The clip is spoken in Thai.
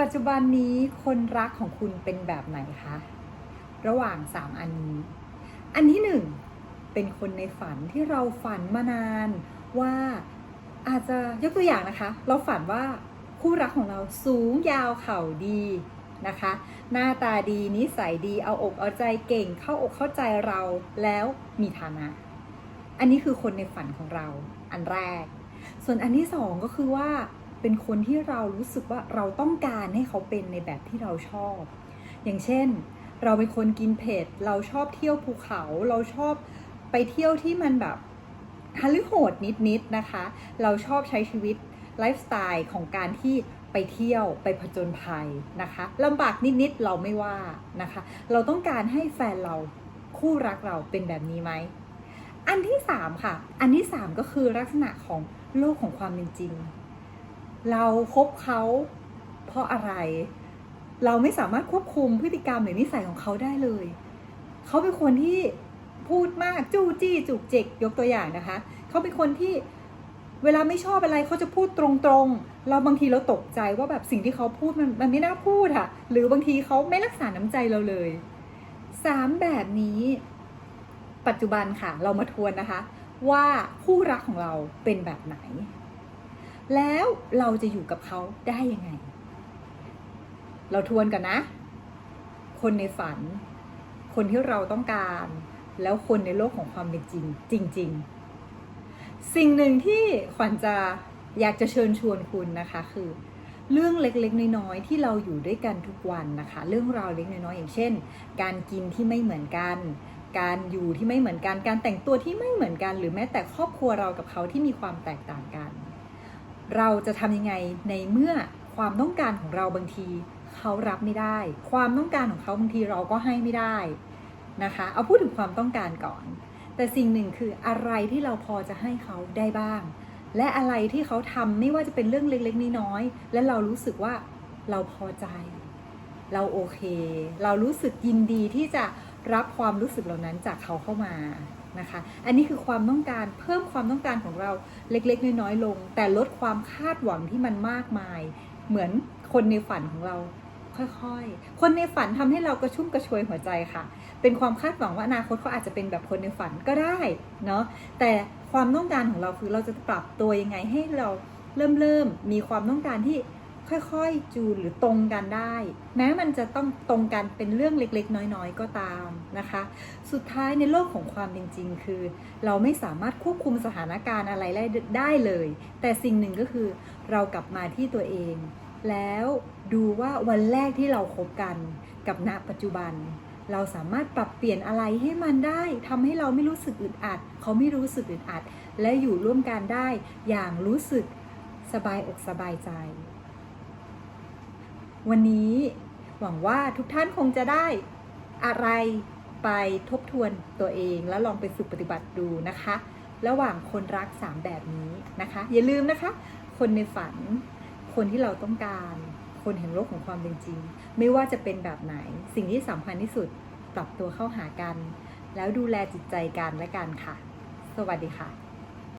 ปัจจุบันนี้คนรักของคุณเป็นแบบไหนคะ ระหว่าง 3 อันนี้ อันที่หนึ่งเป็นคนในฝันที่เราฝันมานานว่าอาจจะยกตัวอย่างนะคะ เราฝันว่าคู่รักของเราสูงยาวเข่าดีนะคะ หน้าตาดีนิสัยดีเอาอกเอาใจเก่งเข้าอกเข้าใจเราแล้วมีฐานะ อันนี้คือคนในฝันของเราอันแรก ส่วนอันที่สองก็คือว่า เป็นคนที่เรารู้สึกว่าเราต้องการให้เขาเป็นในแบบที่เราชอบ อย่างเช่น เราเป็นคนกินเผ็ด เราชอบเที่ยวภูเขา เราชอบไปเที่ยวที่มันแบบฮัลโหดนิดๆนะคะ เราชอบใช้ชีวิตไลฟ์สไตล์ของการที่ไปเที่ยวไปผจญภัยนะคะลำบากนิดๆเราไม่ว่านะคะ เราต้องการให้แฟนเราคู่รักเราเป็นแบบนี้ไหม อันที่สามค่ะ อันที่สามก็คือลักษณะของโลกของความเป็นจริง เราคบเขาเพราะอะไร เราไม่สามารถควบคุมพฤติกรรมหรือนิสัยของเขาได้เลย เขาเป็นคนที่พูดมากจู้จี้จุกจิกยกตัวอย่างนะคะ เขาเป็นคนที่เวลาไม่ชอบอะไรเขาจะพูดตรงๆ เราบางทีเราตกใจว่าแบบสิ่งที่เขาพูดมันมันไม่น่าพูดอะหรือบางทีเขาไม่รักษาน้ำใจเราเลยสามแบบนี้ ปัจจุบันค่ะ เรามาทวนนะคะ ว่าคู่รักของเราเป็นแบบไหน แล้วเราจะอยู่กับเขาได้ยังไง เราทวนกันนะ คนในฝัน คนที่เราต้องการ แล้วคนในโลกของความเป็นจริง จริง ๆ สิ่งหนึ่งที่ขวัญจะอยากจะเชิญชวนคุณนะคะคือเรื่องเล็กๆ น้อยๆที่เราอยู่ด้วยกันทุกวันนะคะ เรื่องราวเล็กน้อยๆอย่างเช่น การกินที่ไม่เหมือนกัน การอยู่ที่ไม่เหมือนกัน การแต่งตัวที่ไม่เหมือนกัน หรือแม้แต่ครอบครัวเรากับเขาที่มีความแตกต่างกัน เราจะทำยังไงในเมื่อความต้องการของเราบางทีเขารับไม่ได้ ความต้องการของเขาบางทีเราก็ให้ไม่ได้นะคะ เอาพูดถึงความต้องการก่อน แต่สิ่งหนึ่งคืออะไรที่เราพอจะให้เขาได้บ้าง และอะไรที่เขาทำไม่ว่าจะเป็นเรื่องเล็กๆน้อยๆและเรารู้สึกว่าเราพอใจ เราโอเค เรารู้สึกยินดีที่จะรับความรู้สึกเหล่านั้นจากเขาเข้ามา นะคะ อันนี้คือความต้องการเพิ่มความต้องการของเราเล็กๆ น้อยๆลง แต่ลดความคาดหวังที่มันมากมาย เหมือนคนในฝันของเราค่อยๆ คนในฝันทำให้เรากระชุ่มกระชวยหัวใจค่ะ เป็นความคาดหวังว่าอนาคตเขาอาจจะเป็นแบบคนในฝันก็ได้เนาะ แต่ความต้องการของเราคือเราจะปรับตัวยังไงให้เราเริ่มเริ่มมีความต้องการที่ ค่อยๆ จูนหรือตรงกันได้ แม้มันจะต้องตรงกันเป็นเรื่องเล็กๆ น้อยๆ ก็ตามนะคะ สุดท้ายในโลกของความเป็นจริงคือ เราไม่สามารถควบคุมสถานการณ์อะไรได้เลย แต่สิ่งหนึ่งก็คือเรากลับมาที่ตัวเอง แล้วดูว่าวันแรกที่เราคบกันกับณปัจจุบัน เราสามารถปรับเปลี่ยนอะไรให้มันได้ทำให้เราไม่รู้สึกอึดอัด เขาไม่รู้สึกอึดอัด และอยู่ร่วมกันได้อย่างรู้สึกสบายอกสบายใจ วันนี้หวังว่าทุกท่านคงจะได้อะไรไปทบทวนตัวเองแล้วลองไปฝึกปฏิบัติดูนะคะ ระหว่างคนรักสามแบบนี้นะคะ อย่าลืมนะคะ คนในฝัน คนที่เราต้องการ คนแห่งโลกของความเป็นจริง ไม่ว่าจะเป็นแบบไหน สิ่งที่สำคัญที่สุดปรับตัวเข้าหากัน แล้วดูแลจิตใจกันและกันค่ะ สวัสดีค่ะ